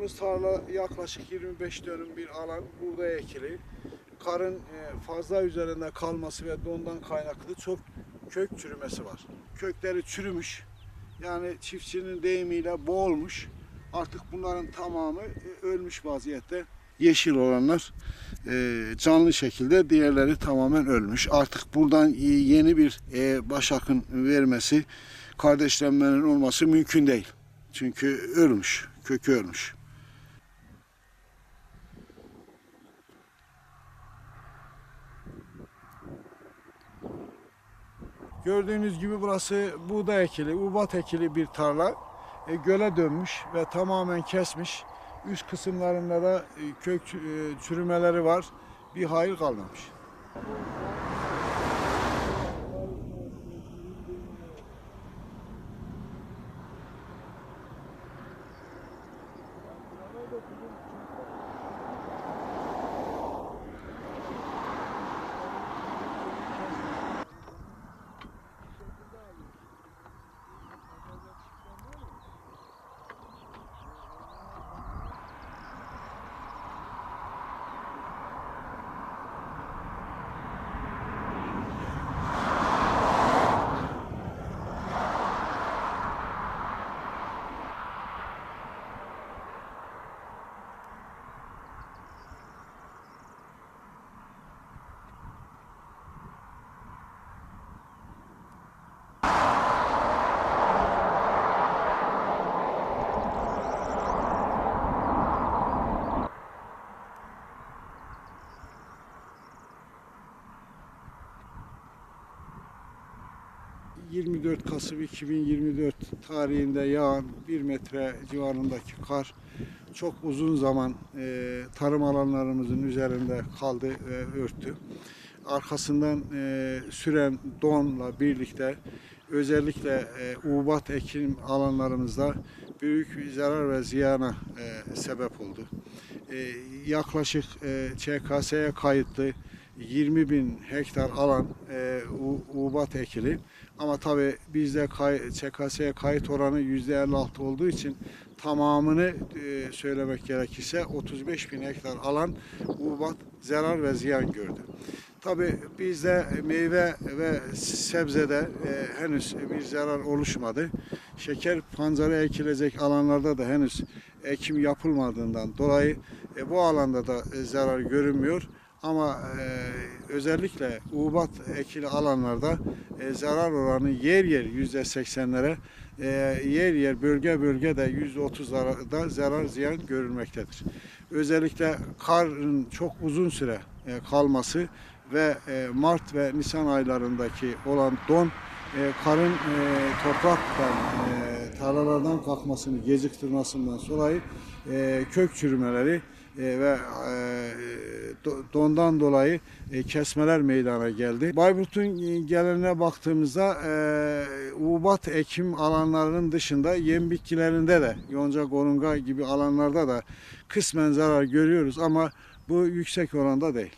Gördüğümüz tarla yaklaşık 25 dönüm bir alan buğday ekili. Karın e, fazla üzerinde kalması ve dondan kaynaklı çok kök çürümesi var. Kökleri çürümüş. Yani çiftçinin deyimiyle boğulmuş. Artık bunların tamamı e, ölmüş vaziyette. Yeşil olanlar e, canlı şekilde, diğerleri tamamen ölmüş. Artık buradan yeni bir e, başakın vermesi, kardeşlenmenin olması mümkün değil. Çünkü ölmüş, kökü ölmüş. Gördüğünüz gibi burası buğday ekili, ubat ekili bir tarla. E, göle dönmüş ve tamamen kesmiş. Üst kısımlarında da e, kök e, çürümeleri var. Bir hayır kalmamış. ...24 Kasım 2024 tarihinde yağan 1 metre civarındaki kar... ...çok uzun zaman e, tarım alanlarımızın üzerinde kaldı ve örttü. Arkasından e, süren donla birlikte... ...özellikle e, ubat ekim alanlarımızda... ...büyük bir zarar ve ziyana e, sebep oldu. E, yaklaşık e, ÇKS'ye kayıtlı 20 bin hektar alan e, u- ubat ekili. Ama tabi bizde kay, ÇKS'ye kayıt oranı %56 olduğu için tamamını e, söylemek gerekirse 35 bin hektar alan ubat zarar ve ziyan gördü. Tabi bizde meyve ve sebzede e, henüz bir zarar oluşmadı. Şeker pancarı ekilecek alanlarda da henüz ekim yapılmadığından dolayı e, bu alanda da e, zarar görünmüyor. Ama e, özellikle ubat ekili alanlarda e, zarar oranı yer yer yüzde seksenlere, e, yer yer bölge bölge de yüzde otuzlarda zarar ziyan görülmektedir. Özellikle karın çok uzun süre e, kalması ve e, Mart ve Nisan aylarındaki olan don e, karın e, topraktan e, tarlalardan kalkmasını geciktirmesinden dolayı e, kök çürümeleri e, ve e, dondan dolayı e, kesmeler meydana geldi. Bayburt'un e, geleneğine baktığımızda e, ubat ekim alanlarının dışında yem bitkilerinde de yonca gorunga gibi alanlarda da kısmen zarar görüyoruz ama bu yüksek oranda değil.